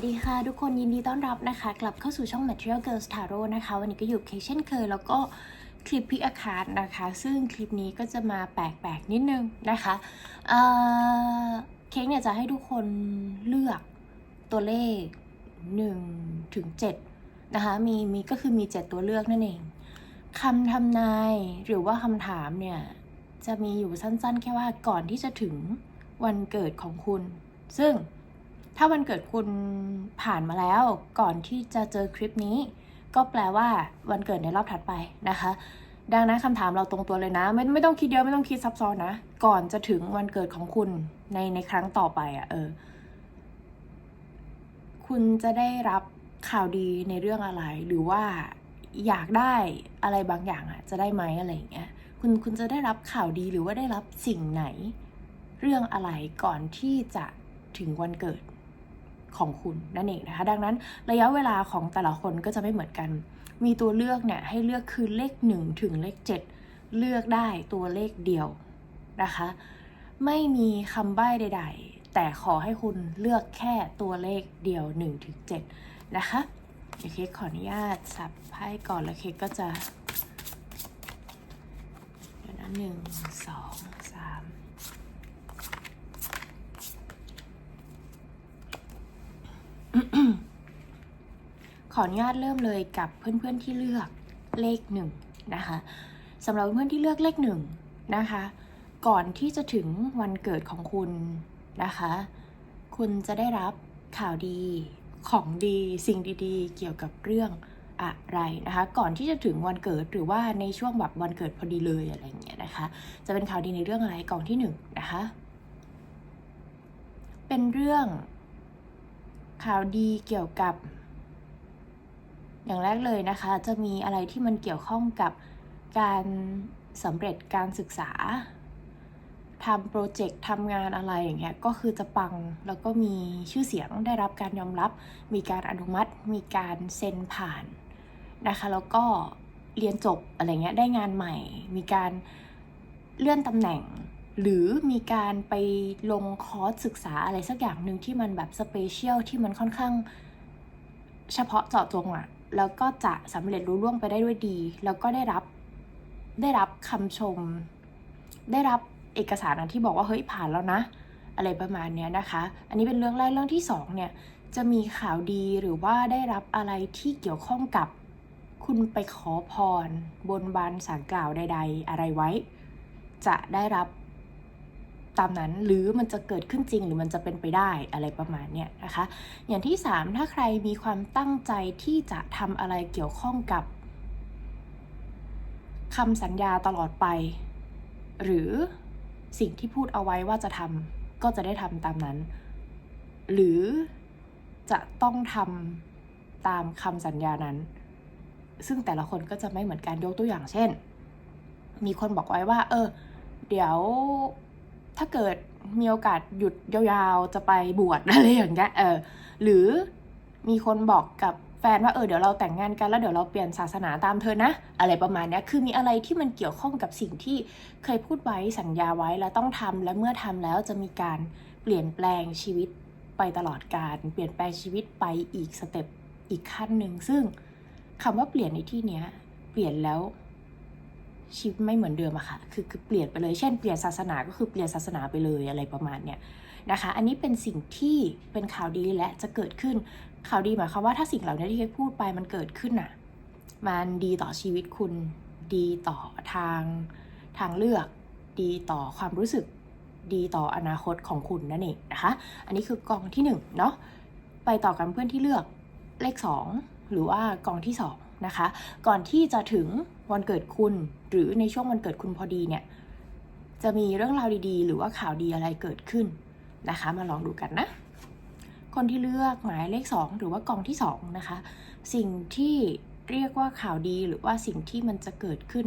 วัสดีค่ะ ทุกคนยินดีต้อนรับนะคะ กลับเข้าสู่ช่อง Material Girls Tarot นะคะ วันนี้ก็อยู่เคกเช่นเคย แล้วก็คลิปพิกอาคารนะคะ ซึ่งคลิปนี้ก็จะมาแปลกๆนิดนึงนะคะเเค้กเนี่ยจะให้ทุกคนเลือกตัวเลข1ถึง7นะคะมีมีก็คือมี 7 ตัวเลือกนั่นเองคำทำนายหรือว่าคำถามเนี่ยจะมีอยู่สั้นๆ แค่ว่าก่อนที่จะถึงวันเกิดของคุณ ซึ่ง ถ้าวันเกิดคุณผ่านมาแล้วก่อนที่จะเจอคลิปนี้ ก็แปลว่าวันเกิดในรอบถัดไปนะคะ ดังนั้นคำถามเราตรงตัวเลยนะ ไม่ไม่ต้องคิดเยอะไม่ต้องคิดซับซ้อนนะ ก่อนจะถึงวันเกิดของคุณในในครั้งต่อไปอะ่ะเออ คุณจะได้รับข่าวดีในเรื่องอะไร หรือว่าอยากได้อะไรบางอย่างอะ่ะ จะได้ไหมอะไรอย่างเงี้ยคุณคุณจะได้รับข่าวดีหรือว่าได้รับสิ่งไหน เรื่องอะไรก่อนที่จะถึงวันเกิด ของคุณนั่นเองนะคะ ดังนั้นระยะเวลาของแต่ละคนก็จะไม่เหมือนกัน มีตัวเลือกเนี่ยให้เลือกคือเลข 1 ถึงเลข 7 เลือกได้ตัวเลขเดียวนะคะ ไม่มีคำใบ้ใด ๆ แต่ขอให้คุณเลือกแค่ตัวเลขเดียว 1 ถึง 7 นะคะเดี๋ยวเคขออนุญาตสับไพ่ก่อนแล้วเค้กก็จะเดี๋ยวนะหนึ่งสองสาม ข ออนุญาตเริ่มเลยกับเพื่อนๆที่เลือกเลขหนึ่งนะคะสำหรับเพื่อนที่เลือกเลขหนึ่งนะคะ ก่อนที่จะถึงวันเกิดของคุณนะคะ คุณจะได้รับข่าวดีของดีสิ่งดีๆ เกี่ยวกับเรื่องอะไรนะคะ ก่อนที่จะถึงวันเกิดหรือว่าในช่วงแบบวันเกิดพอดีเลยอะไรอย่างเงี้ยนะคะ จะเป็นข่าวดีในเรื่องอะไรกล่องที่หนึ่งนะคะ เป็นเรื่องข่าวดีเกี่ยวกับ อย่างแรกเลยนะคะ จะมีอะไรที่มันเกี่ยวข้องกับการสำเร็จการศึกษาทำโปรเจกต์ทำงานอะไรอย่างเงี้ยก็คือจะปังแล้วก็มีชื่อเสียงได้รับการยอมรับ มีการอนุมัติ มีการเซ็นผ่านนะคะ แล้วก็เรียนจบอะไรเงี้ยได้งานใหม่ มีการเลื่อนตำแหน่ง หรือมีการไปลงคอร์สศึกษาอะไรสักอย่างหนึ่งที่มันแบบสเปเชียลที่มันค่อนข้างเฉพาะเจาะจงอะ แล้วก็จะสำเร็จรุ่ล่วงไปได้ด้วยดี แล้วก็ได้รับได้รับคำชม ได้รับเอกสารที่บอกว่าเฮ้ยผ่านแล้วนะ อะไรประมาณเนี้ยนะคะ อันนี้เป็นเรื่องแรกเรื่องที่สองเนี่ยจะมีข่าวดีหรือว่าได้รับอะไรที่เกี่ยวข้องกับคุณไปขอพร บนบานสารกล่าวใด ๆ อะไรไว้ จะได้รับ ตามนั้น หรือมันจะเกิดขึ้นจริงหรือมันจะเป็นไปได้อะไรประมาณเนี้ยนะคะ อย่างที่ 3 ถ้าใครมีความตั้งใจที่จะทำอะไรเกี่ยวข้องกับคำสัญญาตลอดไป หรือสิ่งที่พูดเอาไว้ว่าจะทำก็จะได้ทำตามนั้น หรือจะต้องทำตามคำสัญญานั้น ซึ่งแต่ละคนก็จะไม่เหมือนกันยกตัวอย่างเช่น มีคนบอกไว้ว่า เออ เดี๋ยว ถ้าเกิดมีโอกาสหยุดยาวๆ จะไปบวชอะไรอย่างเงี้ยเออหรือมีคนบอกกับแฟนว่าเออเดี๋ยวเราแต่งงานกันแล้วเดี๋ยวเราเปลี่ยนศาสนาตามเธอนะ อะไรประมาณนี้คือมีอะไรที่มันเกี่ยวข้องกับสิ่งที่เคยพูดไว้สัญญาไว้แล้วต้องทำและเมื่อทำแล้วจะมีการเปลี่ยนแปลงชีวิตไปตลอดการ เปลี่ยนแปลงชีวิตไปอีกสเต็ปอีกขั้นหนึ่งซึ่งคำว่าเปลี่ยนในที่เนี้ยเปลี่ยนแล้ว ชีวิตไม่เหมือนเดิมอะค่ะคือคือเปลี่ยนไปเลยเช่นเปลี่ยนศาสนาก็คือเปลี่ยนศาสนาไปเลยอะไรประมาณเนี้ยนะคะ อันนี้เป็นสิ่งที่เป็นข่าวดีและจะเกิดขึ้นข่าวดีหมายความว่าถ้าสิ่งเหล่านี้ที่เคยพูดไปมันเกิดขึ้นอะมันดีต่อชีวิตคุณดีต่อทางทางเลือก ดีต่อความรู้สึกดีต่ออนาคตของคุณนั่นเองนะคะ อันนี้คือกองที่หนึ่งเนาะไปต่อกันเพื่อนที่เลือกเลขสองหรือว่ากองที่สอง นะคะ ก่อนที่จะถึงวันเกิดคุณ หรือในช่วงวันเกิดคุณพอดีเนี่ย จะมีเรื่องราวดีๆ หรือว่าข่าวดีอะไรเกิดขึ้นนะคะ มาลองดูกันนะ คนที่เลือกหมายเลขสองหรือว่ากองที่สองนะคะ สิ่งที่เรียกว่าข่าวดีหรือว่าสิ่งที่มันจะเกิดขึ้น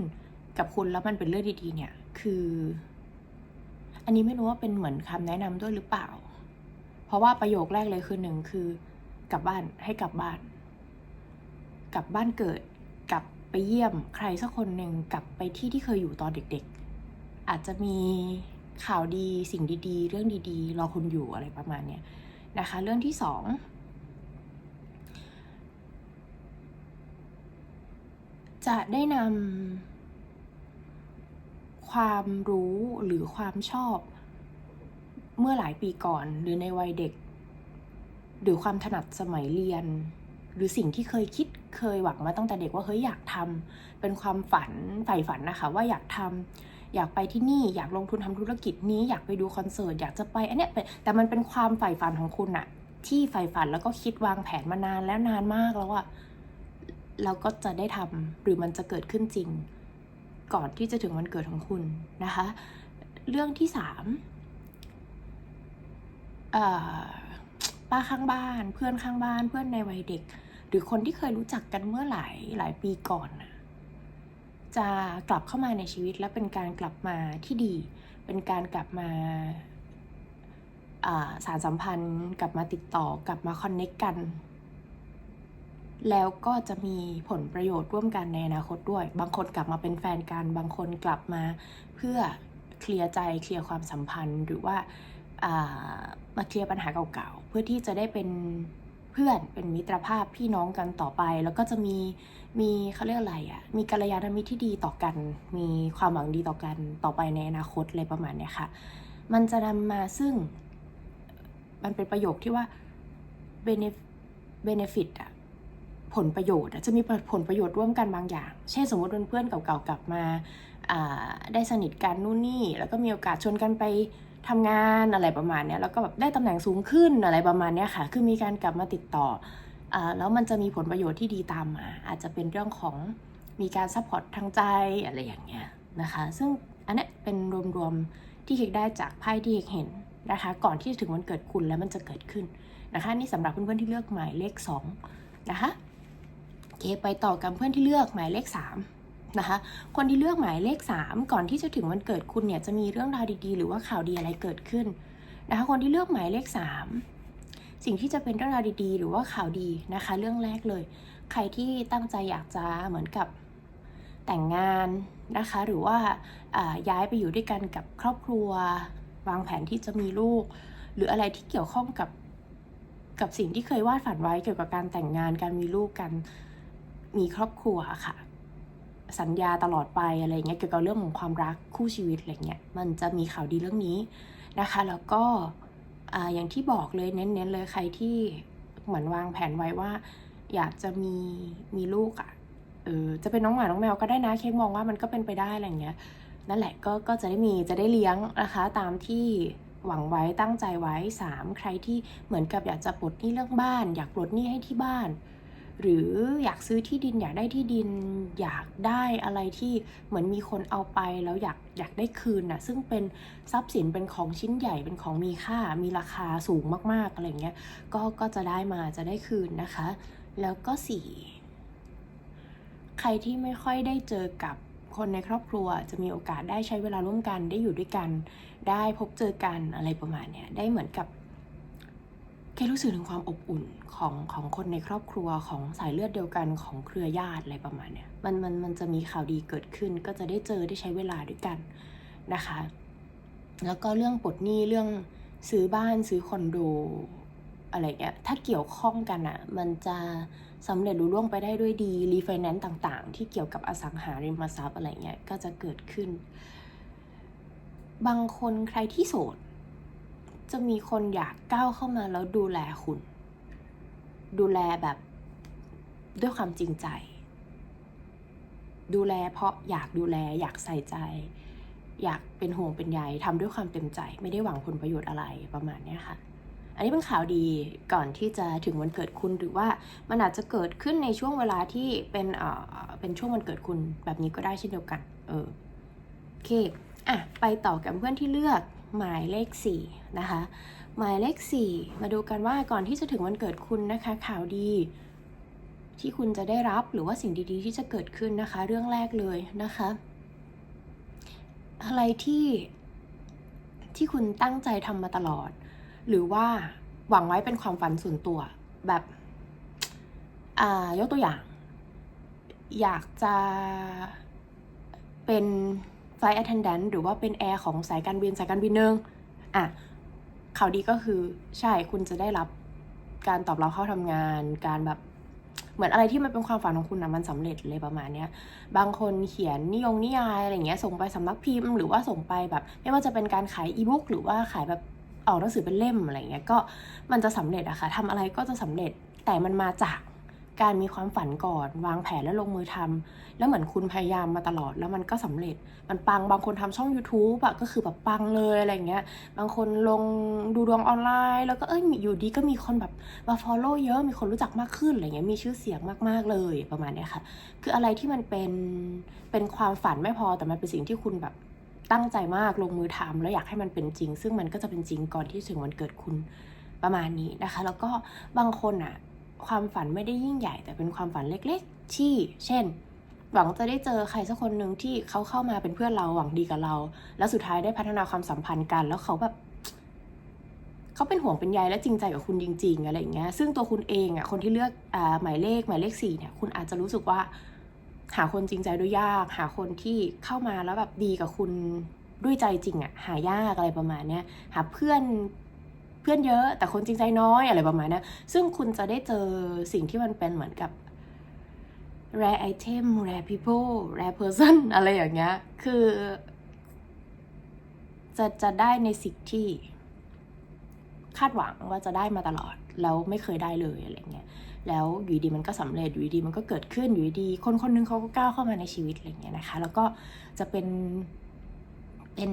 กับคุณแล้วมันเป็นเรื่องดีๆ เนี่ยคือ อันนี้ไม่รู้ว่าเป็นเหมือนคำแนะนำด้วยหรือเปล่า เพราะว่าประโยคแรกเลยคือหนึ่งคือกลับบ้านให้กลับบ้าน กลับบ้านเกิด กลับไปเยี่ยมใครสักคนหนึ่งกลับไปที่ที่เคยอยู่ตอนเด็กๆ อาจจะมีข่าวดีสิ่งดีๆ เรื่องดีๆ รอคุณอยู่อะไรประมาณเนี้ยนะคะ เรื่องที่สองจะได้นำความรู้หรือความชอบ เมื่อหลายปีก่อนหรือในวัยเด็ก หรือความถนัดสมัยเรียน หรือสิ่งที่เคยคิด เคยหวังมาตั้งแต่เด็กว่าเฮ้ยอยากทำเป็นความฝันใฝ่ฝันนะคะ ว่าอยากทำอยากไปที่นี่อยากลงทุนทำธุรกิจนี้อยากไปดูคอนเสิร์ตอยากจะไปอันเนี้ยแต่มันเป็นความใฝ่ฝันของคุณอะที่ใฝ่ฝันแล้วก็คิดวางแผนมานานแล้วนานมากแล้วอะเราก็จะได้ทำหรือมันจะเกิดขึ้นจริง ก่อนที่จะถึงวันเกิดของคุณนะคะ เรื่องที่สามป้าข้างบ้าน เพื่อนข้างบ้าน เพื่อนในวัยเด็ก หรือคนที่เคยรู้จักกันเมื่อหลายหลายปีก่อนน่ะจะกลับเข้ามาในชีวิตและเป็นการกลับมาที่ดี เป็นการกลับมาอ่าสารสัมพันธ์กลับมาติดต่อกลับมาคอนเน็กกัน แล้วก็จะมีผลประโยชน์ร่วมกันในอนาคตด้วย บางคนกลับมาเป็นแฟนกัน บางคนกลับมาเพื่อเคลียร์ใจเคลียร์ความสัมพันธ์หรือว่าอ่ามาเคลียร์ปัญหาเก่าๆ เพื่อที่จะได้เป็น เพื่อนเป็นมิตรภาพพี่น้องกันต่อไป แล้วก็จะมีมีเขาเรียกอะไรอะ่ะมีกัลยาณมิตรที่ดีต่อกัน มีความหวังดีต่อกันต่อไปในอนาคตอะไรประมาณเนี้ยค่ะ มันจะนำมาซึ่ง มันเป็นประโยคที่ว่า benef- benefit อะผลประโยชน์จะมีผลประโยชน์ร่วมกันบางอย่าง เช่นสมมติเป็นเพื่อนเก่าๆกลับมาได้สนิทกันนู่นนี่ แล้วก็มีโอกาสชวนกันไป ทำงานอะไรประมาณนี้แล้วก็แบบได้ตำแหน่งสูงขึ้นอะไรประมาณนี้ค่ะ คือมีการกลับมาติดต่ออแล้วมันจะมีผลประโยชน์ที่ดีตามมา อาจจะเป็นเรื่องของมีการซัพพอร์ตทางใจอะไรอย่างเงี้ยนะคะ ซึ่งอันนี้เป็นรวมๆที่เฮกได้จากไพ่ที่เฮกเห็นนะคะ ก่อนที่จะถึงวันเกิดคุณแล้วมันจะเกิดขึ้นนะคะ นี่สำหรับเพื่อนๆที่เลือกหมายเลข2นะคะเคไปต่อกับเพื่อนที่เลือกหมายเลข 3 นะคะคนที่เลือกหมายเลข 3 ก่อนที่จะถึงวันเกิดคุณเนี่ยจะมีเรื่องราวดีๆ หรือว่าข่าวดีอะไรเกิดขึ้นนะคะคนที่เลือกหมายเลข 3 สิ่งที่จะเป็นเรื่องราวดีๆ หรือว่าข่าวดีนะคะ เรื่องแรกเลย ใครที่ตั้งใจอยากจะเหมือนกับแต่งงานนะคะ หรือว่าอ่าย้ายไปอยู่ด้วยกันกับครอบครัว วางแผนที่จะมีลูก หรืออะไรที่เกี่ยวข้องกับกับสิ่งที่เคยวาดฝันไว้เกี่ยวกับการแต่งงานการมีลูกกันมีครอบครัวค่ะ สัญญาตลอดไปอะไรเงี้ยเกี่ยวกับเรื่องของความรักคู่ชีวิตอะไรเงี้ยมันจะมีข่าวดีเรื่องนี้นะคะ แล้วก็อ่าอย่างที่บอกเลยเน้นๆเลยใครที่เหมือนวางแผนไว้ว่า อยากจะมีมีลูกอะ่ะเออจะเป็นน้องหมาน้องแมวก็ได้นะเค้กมองว่ามันก็เป็นไปได้อะไรเงี้ยนั่นแหละก็ก็จะได้มีจะได้เลี้ยงนะคะ ตามที่หวังไว้ตั้งใจไว้สามใครที่เหมือนกับอยากจะปลดหนี้เรื่องบ้าน อยากปลดหนี้ให้ที่บ้าน หรืออยากซื้อที่ดินอยากได้ที่ดินอยากได้อะไรที่เหมือนมีคนเอาไปแล้วอยากอยากได้คืนน่ะซึ่งเป็นทรัพย์สินเป็นของชิ้นใหญ่เป็นของมีค่ามีราคาสูงมากๆอะไรเงี้ยก็ก็จะได้มาจะได้คืนนะคะ แล้วก็สี่ใครที่ไม่ค่อยได้เจอกับคนในครอบครัวจะมีโอกาสได้ใช้เวลาร่วมกันได้อยู่ด้วยกัน ได้พบเจอกันอะไรประมาณเนี้ยได้เหมือนกับ แค่รู้สึกถึงความอบอุ่นของของคนในครอบครัวของสายเลือดเดียวกันของเครือญาติอะไรประมาณเนี้ยมันมันมันจะมีข่าวดีเกิดขึ้น ก็จะได้เจอได้ใช้เวลาด้วยกันนะคะ แล้วก็เรื่องปลดหนี้เรื่องซื้อบ้านซื้อคอนโดอะไรเงี้ยถ้าเกี่ยวข้องกันอะ่ะมันจะสำเร็จรุ่ล่วงไปได้ด้วยดีรีไฟแนนซ์ต่างๆ ที่เกี่ยวกับอสังหาริมทรัพย์อะไรเงี้ยก็จะเกิดขึ้น บางคนใครที่โสด จะมีคนอยากก้าวเข้ามาแล้วดูแลคุณ ดูแลแบบด้วยความจริงใจ ดูแลเพราะอยากดูแลอยากใส่ใจ อยากเป็นห่วงเป็นใยทำด้วยความเต็มใจ ไม่ได้หวังผลประโยชน์อะไรประมาณนี้ค่ะ อันนี้เป็นข่าวดีก่อนที่จะถึงวันเกิดคุณหรือว่ามันอาจจะเกิดขึ้นในช่วงเวลาที่เป็นเอ่อเป็นช่วงวันเกิดคุณแบบนี้ก็ได้เช่นเดียวกัน เออโอเคอะไปต่อกับเพื่อนที่เลือก หมายเลขสี่นะคะ หมายเลขสี่มาดูกันว่าก่อนที่จะถึงวันเกิดคุณนะคะ ข่าวดี ที่คุณจะได้รับหรือว่าสิ่งดีๆ ที่จะเกิดขึ้นนะคะ เรื่องแรกเลยนะคะ อะไรที่ที่คุณตั้งใจทำมาตลอด หรือว่าหวังไว้เป็นความฝันส่วนตัวแบบอ่ายกตัวอย่าง อยากจะเป็น ไฟ attendant หรือว่าเป็นแอร์ของสายการบินสายการบินหนึ่งอะข่าวดีก็คือใช่คุณจะได้รับการตอบรับเข้าทำงานการแบบเหมือนอะไรที่มันเป็นความฝันของคุณนะมันสำเร็จเลยประมาณเนี้ย บางคนเขียนนิยงนิยายอะไรเงี้ยส่งไปสำนักพิมพ์ หรือว่าส่งไปแบบ ไม่ว่าจะเป็นการขายอีบุ๊กหรือว่าขายแบบออกหนังสือเป็นเล่มอะไรเงี้ยก็มันจะสำเร็จอะค่ะทำอะไรก็จะสำเร็จแต่มันมาจาก การมีความฝันก่อน วางแผนแล้วลงมือทำแล้วเหมือนคุณพยายามมาตลอด แล้วมันก็สำเร็จ มันปังบางคนทำช่อง YouTube อะก็คือแบบปังเลยอะไรเงี้ย บางคนลงดูดวงออนไลน์ แล้วก็เอ้ยอยู่ดีก็มีคนแบบมา follow เยอะมีคนรู้จักมากขึ้นอะไรเงี้ยมีชื่อเสียงมาก ๆเลยประมาณเนี้ยค่ะ คืออะไรที่มันเป็นเป็นความฝันไม่พอแต่มันเป็นสิ่งที่คุณแบบตั้งใจมากลงมือทำแล้วอยากให้มันเป็นจริง ซึ่งมันก็จะเป็นจริงก่อนที่ถึงวันเกิดคุณประมาณนี้นะคะ แล้วก็บางคนอะ ความฝันไม่ได้ยิ่งใหญ่แต่เป็นความฝันเล็กๆ ที่ เช่น หวังจะได้เจอใครสักคนหนึ่งที่เขาเข้ามาเป็นเพื่อนเราหวังดีกับเรา แล้วสุดท้ายได้พัฒนาความสัมพันธ์กัน แล้วเขาแบบเขาเป็นห่วงเป็นใยและจริงใจกับคุณจริง ๆ อะไรอย่างเงี้ย ซึ่งตัวคุณเองอะคนที่เลือกอ่าหมายเลขหมายเลขสี่เนี่ยคุณอาจจะรู้สึกว่า หาคนจริงใจด้วยยาก หาคนที่เข้ามาแล้วแบบดีกับคุณด้วยใจจริงอะหายากอะไรประมาณเนี้ยหาเพื่อน เพื่อนเยอะ แต่คนจริงใจน้อยอะไรประมาณเนี้ยซึ่งคุณจะได้เจอสิ่งที่มันเป็นเหมือนกับ rare item rare people rare person อะไรอย่างเงี้ย คือ จะจะได้ในสิ่งที่ คาดหวังว่าจะได้มาตลอด แล้วไม่เคยได้เลยอะไรเงี้ย แล้วอยู่ดีมันก็สำเร็จอยู่ดีมันก็เกิดขึ้นอยู่ดี คนคนหนึงเขาก็ก้าวเข้ามาในชีวิตอะไรเงี้ยนะคะ แล้วก็จะเป็นเป็น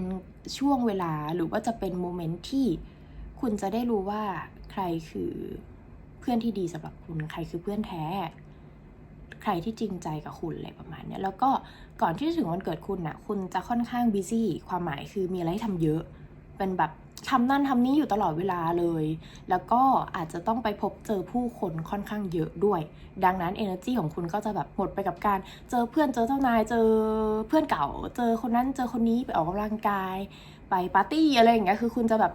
ช่วงเวลาหรือว่าจะเป็นโมเมนต์ที่ คุณจะได้รู้ว่าใครคือเพื่อนที่ดีสำหรับคุณ ใครคือเพื่อนแท้ ใครที่จริงใจกับคุณอะไรประมาณนี้แล้วก็ก่อนที่จะถึงวันเกิดคุณน่ะ คุณจะค่อนข้างบิซี่ความหมายคือมีอะไรให้ทำเยอะ เป็นแบบทำนั่นทำนี้อยู่ตลอดเวลาเลย แล้วก็อาจจะต้องไปพบเจอผู้คนค่อนข้างเยอะด้วย ดังนั้น energy ของคุณก็จะแบบหมดไปกับการเจอเพื่อนเจอเจ้านายเจอเพื่อนเก่า เจอคนนั้นเจอคนนี้ไปออกกำลังกาย ไปปาร์ตี้อะไรอย่างเงี้ย คือคุณจะแบบ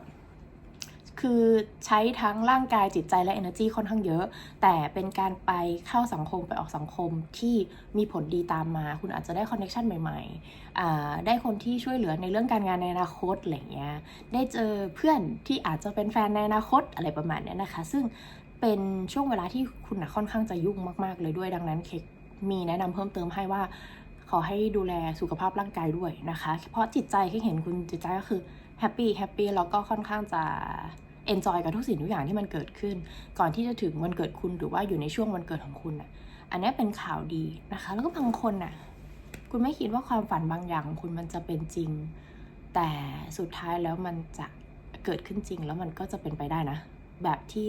คือใช้ทั้งร่างกายจิตใจและ energy ค่อนข้างเยอะ แต่เป็นการไปเข้าสังคมไปออกสังคมที่มีผลดีตามมา คุณอาจจะได้คอนเน t ชันใหม่ๆ ได้คนที่ช่วยเหลือในเรื่องการงานในอนาคตอะไรอย่างเงี้ย ได้เจอเพื่อนที่อาจจะเป็นแฟนในอนาคตอะไรประมาณนี้นะคะ ซึ่งเป็นช่วงเวลาที่คุณนะค่อนข้างจะยุ่งมากๆ เลยด้วยดังนั้นเค้กมีแนะนำเพิ่มเติมให้ว่าขอให้ดูแลสุขภาพร่างกายด้วยนะคะ เพราะจิตใจเค้กเห็นคุณจิตใจก็คือแฮปปี้แฮปปี้แล้วก็ค่อนข้างจะ เอนจอยกับทุกสิ่งทุกอย่างที่มันเกิดขึ้น ก่อนที่จะถึงวันเกิดคุณหรือว่าอยู่ในช่วงวันเกิดของคุณน่ะ อันนี้เป็นข่าวดีนะคะ แล้วก็บางคนน่ะ คุณไม่คิดว่าความฝันบางอย่างของคุณมันจะเป็นจริง แต่สุดท้ายแล้วมันจะเกิดขึ้นจริง แล้วมันก็จะเป็นไปได้นะ แบบที่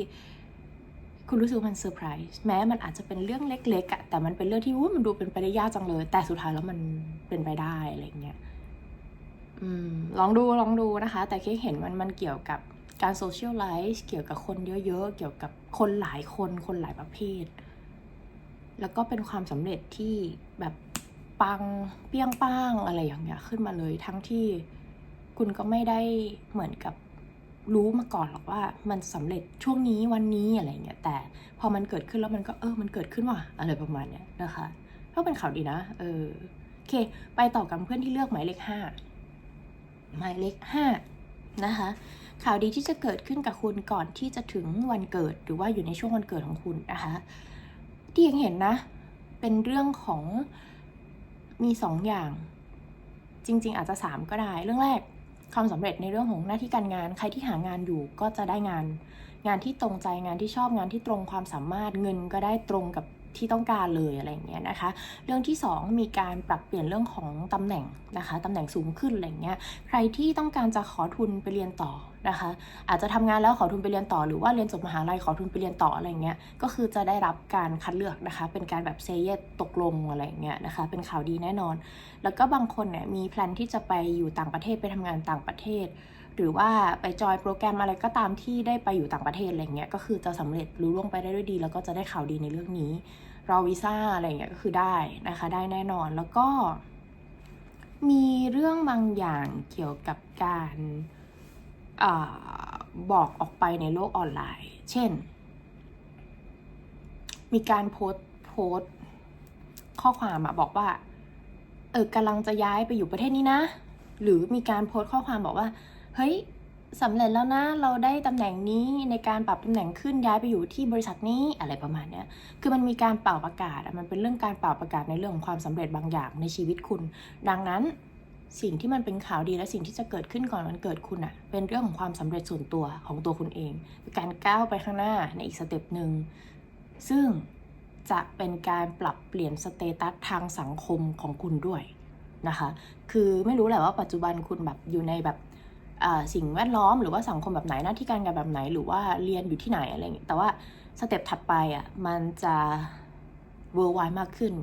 คุณรู้สึกมันเซอร์ไพรส์แม้มันอาจจะเป็นเรื่องเล็กๆอะแต่มันเป็นเรื่องที่วู้มันดูเป็นไปได้ยากจังเลย แต่สุดท้ายแล้วมันเป็นไปได้อะไรเงี้ยอืมลองดูลองดูนะคะ แต่เค้กเห็นมันมันเกี่ยวกับ การโซเชียลไลฟ์เกี่ยวกับคนเยอะๆ เกี่ยวกับคนหลายคนคนหลายประเภท แล้วก็เป็นความสำเร็จที่แบบปังเปี้ยงป้างอะไรอย่างเงี้ยขึ้นมาเลยทั้งที่คุณก็ไม่ได้เหมือนกับรู้มาก่อนหรอกว่ามันสำเร็จช่วงนี้วันนี้อะไรเงี้ยแต่พอมันเกิดขึ้นแล้วมันก็เออมันเกิดขึ้นว่ะอะไรประมาณเนี้ยนะคะก็เป็นข่าวดีนะ เออโอเค ไปต่อกับเพื่อนที่เลือกหมายเลขห้าหมายเลขห้านะคะ ข่าวดีที่จะเกิดขึ้นกับคุณก่อนที่จะถึงวันเกิด หรือว่าอยู่ในช่วงวันเกิดของคุณนะคะ ที่ยังเห็นนะ เป็นเรื่องของมีสองอย่าง จริง ๆ อาจจะสามก็ได้ เรื่องแรกความสำเร็จในเรื่องของหน้าที่การงาน ใครที่หางานอยู่ก็จะได้งาน งานที่ตรงใจงานที่ชอบงานที่ตรงความสามารถเงินก็ได้ตรงกับ ที่ต้องการเลยอะไรอย่างเงี้ยนะคะ เรื่องที่สองมีการปรับเปลี่ยนเรื่องของตำแหน่งนะคะตำแหน่งสูงขึ้นอะไรเงี้ยใครที่ต้องการจะขอทุนไปเรียนต่อนะคะ อาจจะทำงานแล้วขอทุนไปเรียนต่อ หรือว่าเรียนจบมหาลัยขอทุนไปเรียนต่ออะไรเงี้ยก็คือจะได้รับการคัดเลือกนะคะ เป็นการแบบเซเยตตกลงอะไรเงี้ยนะคะ เป็นข่าวดีแน่นอน แล้วก็บางคนเนี่ยมีแพลนที่จะไปอยู่ต่างประเทศไปทำงานต่างประเทศ หรือว่าไปจอยโปรแกรมอะไรก็ตามที่ได้ไปอยู่ต่างประเทศอะไรเงี้ยก็คือจะสำเร็จรู้ล่วงไปได้ด้วยดี แล้วก็จะได้ข่าวดีในเรื่องนี้ รอวีซ่าอะไรเงี้ยก็คือได้นะคะ ได้แน่นอนแล้วก็ มีเรื่องบางอย่างเกี่ยวกับการอบอกออกไปในโลกออนไลน์ เช่น มีการโพสโพสข้อความอะบอกว่า เออกำลังจะย้ายไปอยู่ประเทศนี้นะ หรือมีการโพสต์ข้อความบอกว่า เฮ้ยสำเร็จแล้วนะ เราได้ตำแหน่งนี้ในการปรับตำแหน่งขึ้นย้ายไปอยู่ที่บริษัทนี้อะไรประมาณเนี้ย คือมันมีการเป่าประกาศ มันเป็นเรื่องการเป่าประกาศในเรื่องของความสำเร็จบางอย่างในชีวิตคุณ ดังนั้นสิ่งที่มันเป็นข่าวดีและสิ่งที่จะเกิดขึ้นก่อนมันเกิดคุณอะเป็นเรื่องของความสำเร็จส่วนตัวของตัวคุณเองเการก้าวไปข้างหน้าในอีกสเต็ปหนึ่ง ซึ่งจะเป็นการปรับเปลี่ยนสเตตัสทางสังคมของคุณด้วยนะคะ คือไม่รู้แหละว่าปัจจุบันคุณแบบอยู่ในแบบ สิ่งแวดล้อมหรือว่าสังคมแบบไหนหน้าที่การงานแบบไหน หรือว่าเรียนอยู่ที่ไหนอะไรอย่างเงี้ยแต่ว่าสเต็ปถัดไปอะมันจะเวอร์ไวมากขึ้น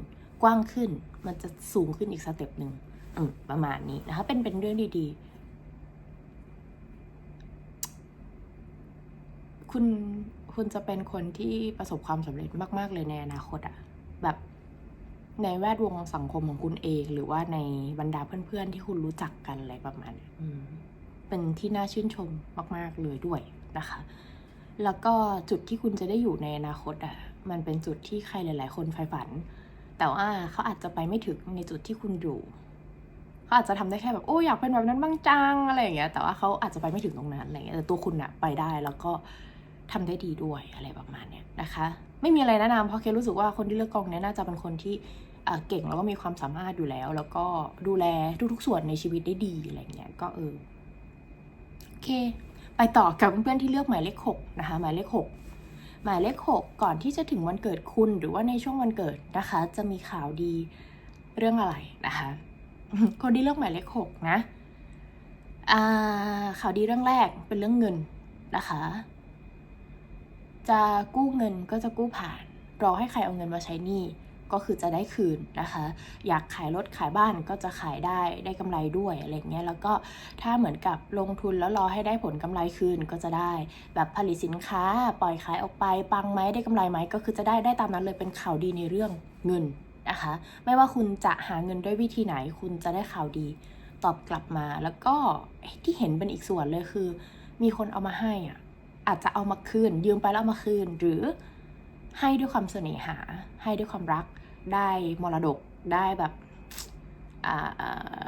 กว้างขึ้น มันจะสูงขึ้นอีกสเต็ปหนึ่งประมาณนี้นะคะ เป็นเป็นเรื่องดีๆ คุณคุณจะเป็นคนที่ประสบความสำเร็จมาก ๆ เลยในอนาคตอะแบบในแวดวงสังคมของคุณเอง หรือว่าในบรรดาเพื่อนๆที่คุณรู้จักกันอะไรประมาณนี้ยอืม เป็นที่น่าชื่นชมมาก ๆ เลยด้วยนะคะ แล้วก็จุดที่คุณจะได้อยู่ในอนาคตอะ มันเป็นจุดที่ใครหลาย ๆ คนใฝ่ฝัน แต่ว่าเขาอาจจะไปไม่ถึงในจุดที่คุณอยู่เขาอาจจะทำได้แค่แบบโอ้อยากเป็นแบบนั้นบ้างจังอะไรอย่างเงี้ยแต่ว่าเขาอาจจะไปไม่ถึงตรงนั้นอะไรเงี้ยแต่ตัวคุณอะไปได้แล้วก็ทำได้ดีด้วยอะไรประมาณเนี้ยนะคะ ไม่มีอะไรแนะนำเพราะเครู้สึกว่าคนที่เลือกกองเนี้ยน่าจะเป็นคนที่เก่งแล้วก็มีความสามารถอยู่แล้ว แล้วก็ดูแลทุกๆส่วนในชีวิตได้ดีอะไรเงี้ยก็เออ เค ไปต่อกับเพื่อนๆที่เลือกหมายเลขหกนะคะหมายเลขหกหมายเลขหกก่อนที่จะถึงวันเกิดคุณหรือว่าในช่วงวันเกิดนะคะ จะมีข่าวดีเรื่องอะไรนะคะคนที่เลือกหมายเลขหกนะข่าวดีเรื่องแรกเป็นเรื่องเงินนะคะ จะกู้เงินก็จะกู้ผ่านรอให้ใครเอาเงินมาใช้หนี้ ก็คือจะได้คืนนะคะ อยากขายรถขายบ้านก็จะขายได้ได้กำไรด้วยอะไรเงี้ยแล้วก็ถ้าเหมือนกับลงทุนแล้วรอให้ได้ผลกำไรคืนก็จะได้ แบบผลิตสินค้าปล่อยขายออกไปปังไหมได้กำไรไหมก็คือจะได้ได้ตามนั้นเลยเป็นข่าวดีในเรื่องเงินนะคะ ไม่ว่าคุณจะหาเงินด้วยวิธีไหน คุณจะได้ข่าวดีตอบกลับมา แล้วก็ที่เห็นเป็นอีกส่วนเลยคือ มีคนเอามาให้อะอาจจะเอามาคืนยืมไปแล้วเอามาคืนหรือให้ด้วยความเสน่หา ให้ด้วยความรัก ได้มรดกได้แบบอ่า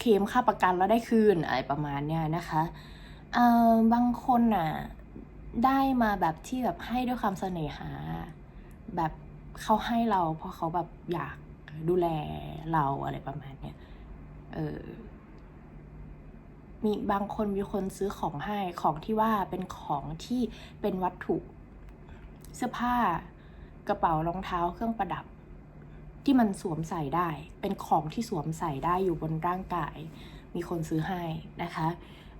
เคมค่าประกันแล้วได้คืนอะไรประมาณเนี้ยนะคะเออบางคนน่ะได้มาแบบที่แบบให้ด้วยความเสน่หา แบบเขาให้เราเพราะเขาแบบอยากดูแลเราอะไรประมาณเนี้ยเออมีบางคนมีคนซื้อของให้ของที่ว่าเป็นของที่เป็นวัตถุ เสื้อผ้ากระเป๋ารองเท้าเครื่องประดับ ที่มันสวมใส่ได้ เป็นของที่สวมใส่ได้อยู่บนร่างกาย มีคนซื้อให้นะคะ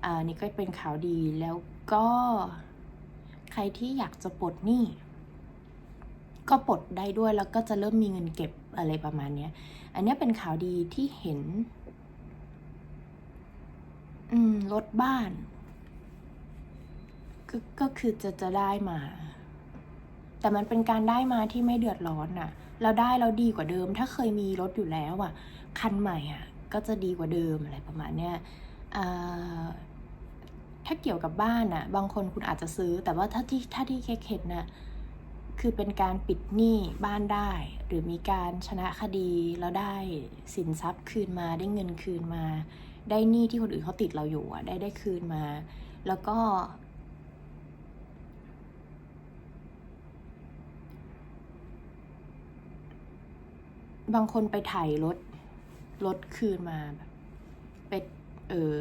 อ่านี่ก็เป็นข่าวดีแล้วก็ใครที่อยากจะปลดหนี้ก็ปลดได้ด้วยแล้วก็จะเริ่มมีเงินเก็บอะไรประมาณนี้อันนี้เป็นข่าวดีที่เห็น อืมรถบ้านก็ก็คือจะจะได้มา แต่มันเป็นการได้มาที่ไม่เดือดร้อนน่ะ เราได้เราดีกว่าเดิม ถ้าเคยมีรถอยู่แล้วอะคันใหม่อะก็จะดีกว่าเดิมอะไรประมาณเนี้ยถ้าเกี่ยวกับบ้านอะบางคนคุณอาจจะซื้อ แต่ว่าถ้าที่ถ้าที่เคเข็ดน่ะคือเป็นการปิดหนี้บ้านได้ หรือมีการชนะคดีแล้วได้สินทรัพย์คืนมาได้เงินคืนมา ได้หนี้ที่คนอื่นเขาติดเราอยู่อะได้ได้คืนมา แล้วก็ บางคนไปถ่ายรถรถคืนมาแบบเป็นเออ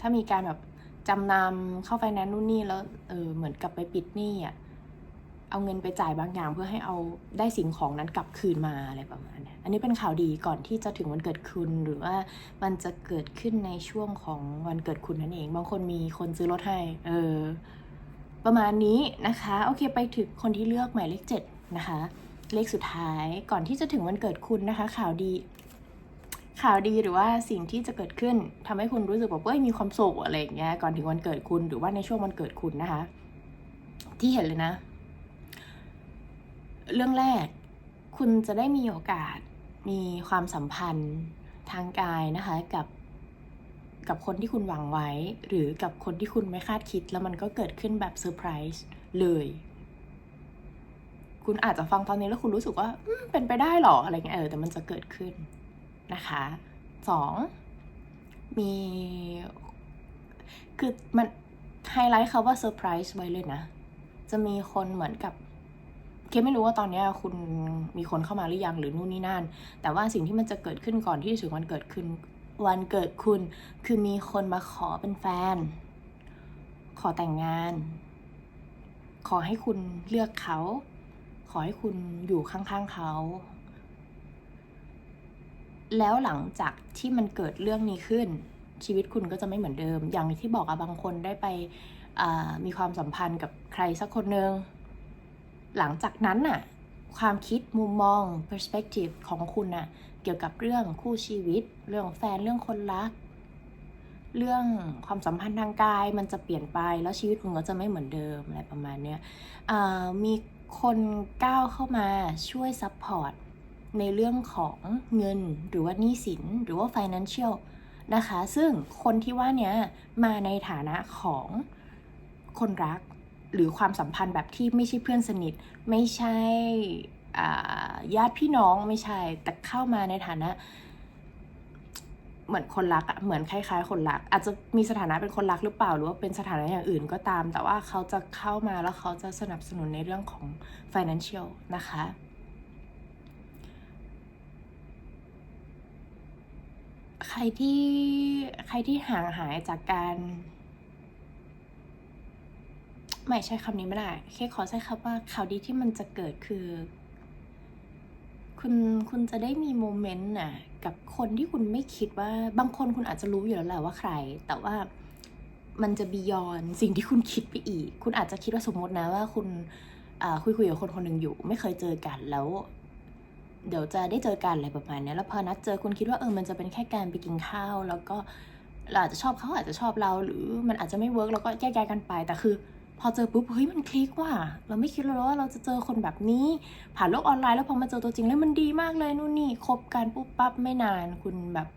ถ้ามีการแบบจำนำเข้าไฟแนนซ์นู่นนี่แล้วเออเหมือนกับไปปิดหนี้อะเอาเงินไปจ่ายบางอย่างเพื่อให้เอาได้สิ่งของนั้นกลับคืนมาอะไรประมาณนี้อันนี้เป็นข่าวดีก่อนที่จะถึงวันเกิดคุณหรือว่ามันจะเกิดขึ้นในช่วงของวันเกิดคุณนั่นเอง บางคนมีคนซื้อรถให้ เออ ประมาณนี้นะคะ โอเคไปถึงคนที่เลือกหมายเลขเจ็ดนะคะ เลขสุดท้ายก่อนที่จะถึงวันเกิดคุณนะคะ ข่าวดี ข่าวดีหรือว่าสิ่งที่จะเกิดขึ้นทำให้คุณรู้สึกแบบเอ้ยมีความสุขอะไรอย่างเงี้ยก่อนถึงวันเกิดคุณหรือว่าในช่วงวันเกิดคุณนะคะ ที่เห็นเลยนะ เรื่องแรก คุณจะได้มีโอกาสมีความสัมพันธ์ทางกายนะคะ กับกับคนที่คุณหวังไว้ หรือกับคนที่คุณไม่คาดคิด แล้วมันก็เกิดขึ้นแบบเซอร์ไพรส์เลย คุณอาจจะฟังตอนนี้แล้วคุณรู้สึกว่าเป็นไปได้หรออะไรเงี้ยเออแต่มันจะเกิดขึ้นนะคะสองมีคือมันไฮไลท์คาว่าเซอร์ไพรส์ไว้เลยนะ จะมีคนเหมือนกับเคไม่รู้ว่าตอนนี้คุณมีคนเข้ามาหรือยังหรือนู่นนี่นั่น แต่ว่าสิ่งที่มันจะเกิดขึ้นก่อนที่ถึงวันเกิดขึ้นวันเกิดคุณคือมีคนมาขอเป็นแฟน ขอแต่งงาน ขอให้คุณเลือกเขา ขอให้คุณอยู่ข้างๆเขา แล้วหลังจากที่มันเกิดเรื่องนี้ขึ้น ชีวิตคุณก็จะไม่เหมือนเดิม อย่างที่บอกอะบางคนได้ไปมีความสัมพันธ์กับใครสักคนหนึ่งหลังจากนั้นน่ะความคิดมุมมอง perspective ของคุณน่ะเกี่ยวกับเรื่องคู่ชีวิต เรื่องแฟนเรื่องคนรัก เรื่องความสัมพันธ์ทางกายมันจะเปลี่ยนไปแล้วชีวิตคุณก็จะไม่เหมือนเดิมอะไรประมาณเนี้ยมี คนก้าวเข้ามาช่วยซัพพอร์ตในเรื่องของเงินหรือว่าหนี้สินหรือว่า financial นะคะ ซึ่งคนที่ว่านี้มาในฐานะของคนรักหรือความสัมพันธ์แบบที่ไม่ใช่เพื่อนสนิท ไม่ใช่อาญาติพี่น้องไม่ใช่ แต่เข้ามาในฐานะ เหมือนคนรักอะเหมือนคล้ายๆ คนรัก อาจจะมีสถานะเป็นคนรักหรือเปล่า หรือว่าเป็นสถานะอย่างอื่นก็ตาม แต่ว่าเขาจะเข้ามาแล้วเขาจะสนับสนุนในเรื่องของ financial นะคะ ใครที่ใครที่ห่างหายจากการไม่ใช่คำนี้ไม่ได้แค่ขอใช้คำว่าข่าวดีที่มันจะเกิดคือ คุณคุณจะได้มีโมเมนต์น่ะกับคนที่คุณไม่คิดว่าบางคนคุณอาจจะรู้อยู่แล้วแหละว่าใคร แต่ว่ามันจะบียอนสิ่งที่คุณคิดไปอีก คุณอาจจะคิดว่าสมมตินะว่าคุณอ่าคุยคุยกับคนคนหนึ่งอยู่ ไม่เคยเจอกันแล้ว เดี๋ยวจะได้เจอกันอะไรประมาณนี้แล้วพอนัดเจอคุณคิดว่าเออมันจะเป็นแค่การไปกินข้าว แล้วก็เราอาจจะชอบเขาอาจจะชอบเราหรือมันอาจจะไม่เวิร์กแล้วก็แยกย้ายกันไปแต่คือ พอเจอปุ๊บเฮ้ยมันคลิกว่ะเราไม่คิดเลยว่าเราจะเจอคนแบบนี้ ผ่านโลกออนไลน์แล้วพอมาเจอตัวจริงแล้วมันดีมากเลยนู่นนี่คบกันปุ๊บปั๊บไม่นานคุณแบบ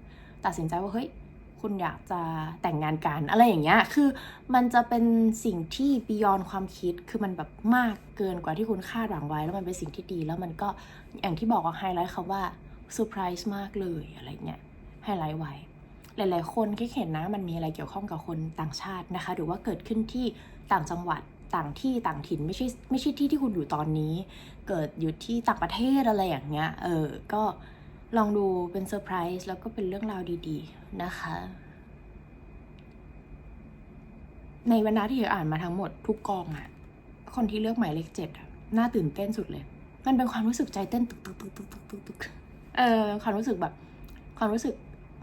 ตัดสินใจว่าเฮ้ยคุณอยากจะแต่งงานกันอะไรอย่างเงี้ย คือมันจะเป็นสิ่งที่ beyond ความคิด คือมันแบบมากเกินกว่าที่คุณคาดหวังไว้ แล้วมันเป็นสิ่งที่ดี แล้วมันก็อย่างที่บอกว่าไฮไลท์คำว่าเซอร์ไพรส์มากเลยอะไรเงี้ย ไฮไลท์ไว้ หลาย ๆ คนที่เห็นนะ มันมีอะไรเกี่ยวข้องกับคนต่างชาตินะคะ หรือว่าเกิดขึ้นที่ ต่างจังหวัดต่างที่ต่างถิ่นไม่ใช่ไม่ใช่ที่ที่คุณอยู่ตอนนี้ เกิดอยู่ที่ต่างประเทศอะไรอย่างเงี้ยเออก็ลองดูเป็นเซอร์ไพรส์แล้วก็เป็นเรื่องราวดีๆนะคะ ในบรรดาที่เธออ่านมาทั้งหมดทุกกองอะคนที่เลือกหมายเลขเจ็ดอะน่าตื่นเต้นสุดเลย มันเป็นความรู้สึกใจเต้นตึกตึกตึกตึกตึกตึกตึกเออความรู้สึกแบบ ความรู้สึก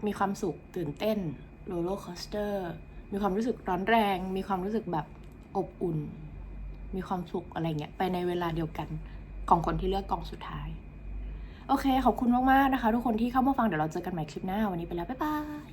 มีความสุขตื่นเต้นโรลเลอร์คอสเตอร์มีความรู้สึกร้อนแรง มีความรู้สึกแบบ อบอุ่น มีความสุขอะไรเงี้ยไปในเวลาเดียวกันของคนที่เลือกกองสุดท้าย โอเค ขอบคุณมาก ๆ นะคะ ทุกคนที่เข้ามาฟังเดี๋ยวเราเจอกันใหม่คลิปหน้า วันนี้ไปแล้ว บ๊ายบาย